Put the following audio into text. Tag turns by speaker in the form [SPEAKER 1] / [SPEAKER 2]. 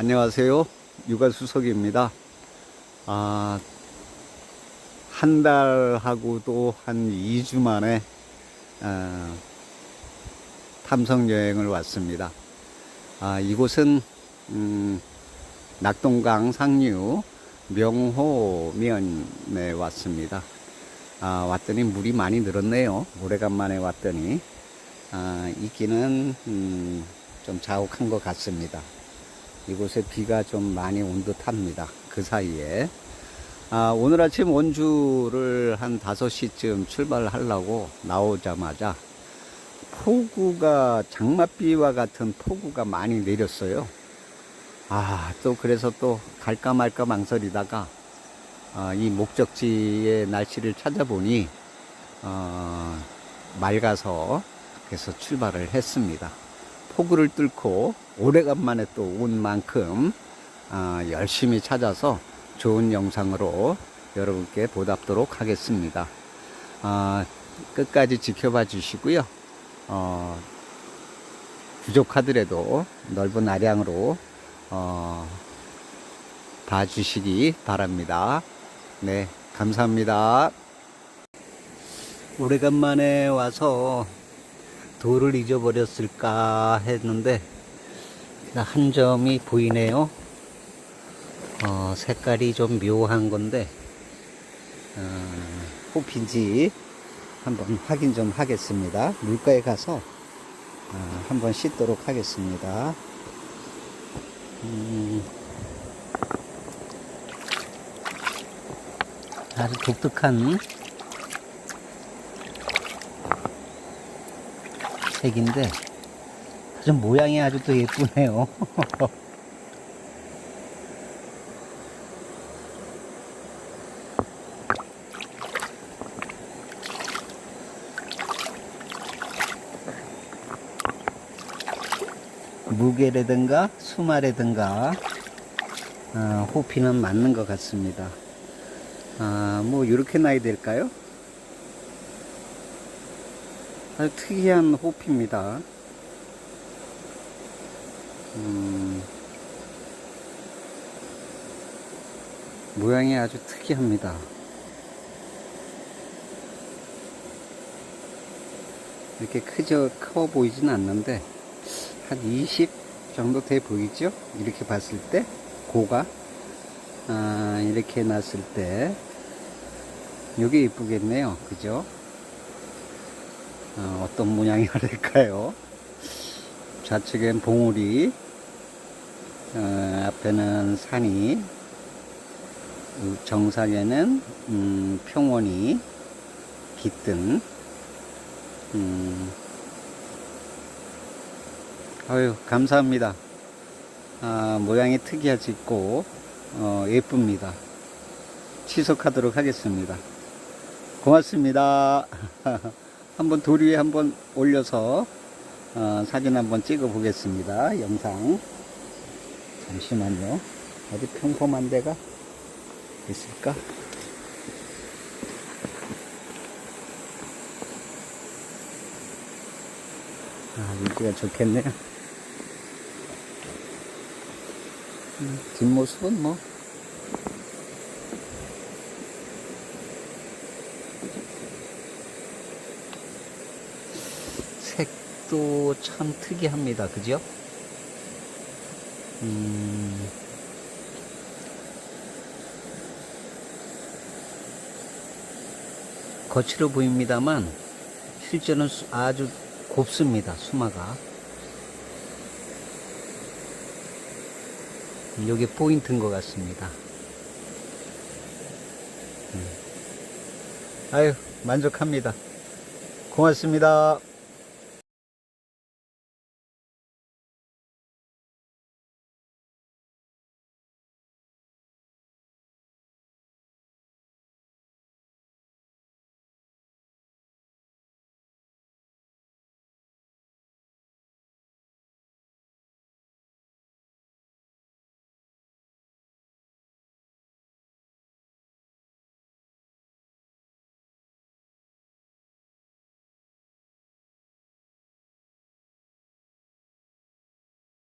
[SPEAKER 1] 안녕하세요. 육아수석입니다. 아, 한 달하고도 한 2주 만에, 어, 탐성 여행을 왔습니다. 아, 이곳은, 음, 낙동강 상류 명호면에 왔습니다. 아, 왔더니 물이 많이 늘었네요. 오래간만에 왔더니. 아, 있기는, 음, 좀 자욱한 것 같습니다. 이곳에 비가 좀 많이 온 듯 합니다. 그 사이에. 아, 오늘 아침 원주를 한 5시쯤 출발하려고 나오자마자 폭우가 장맛비와 같은 폭우가 많이 내렸어요. 아, 또 그래서 또 갈까 말까 망설이다가 아, 이 목적지의 날씨를 찾아보니 어, 맑아서 그래서 출발을 했습니다. 폭우를 뚫고 오래간만에 또 온 만큼 아, 열심히 찾아서 좋은 영상으로 여러분께 보답도록 하겠습니다. 아, 끝까지 지켜봐 주시고요. 어, 부족하더라도 넓은 아량으로 어, 봐주시기 바랍니다. 네, 감사합니다. 오래간만에 와서 돌을 잊어버렸을까 했는데 한 점이 보이네요. 어, 색깔이 좀 묘한 건데 어, 호피인지 한번 확인 좀 하겠습니다. 물가에 가서 어, 한번 씻도록 하겠습니다. 음, 아주 독특한 색인데 아주 모양이 아주 또 예쁘네요. 무게라든가 수마라든가 어, 호피는 맞는 것 같습니다. 아, 뭐 이렇게 나야 될까요? 아주 특이한 호피입니다. 음, 모양이 아주 특이합니다. 이렇게 크죠, 커 보이진 않는데, 한 20 정도 돼 보이죠? 이렇게 봤을 때, 고가. 아, 이렇게 놨을 때, 요게 이쁘겠네요. 그죠? 어, 떤 모양이 될까요? 좌측엔 봉우리, 어, 앞에는 산이, 정상에는 음, 평원이 깃든 음, 아유 감사합니다. 아, 모양이 특이하지고 어, 예쁩니다. 취석하도록 하겠습니다. 고맙습니다. 한번 돌 위에 한번 올려서 어, 사진 한번 찍어 보겠습니다. 영상. 잠시만요. 어디 평범한 데가 있을까? 아, 여기가 좋겠네요. 음, 뒷모습은 뭐, 색도 참 특이합니다. 그죠? 음, 거칠어 보입니다만 실제는 수- 아주 곱습니다. 수마가. 이게 포인트인 것 같습니다. 음. 아유 만족합니다. 고맙습니다.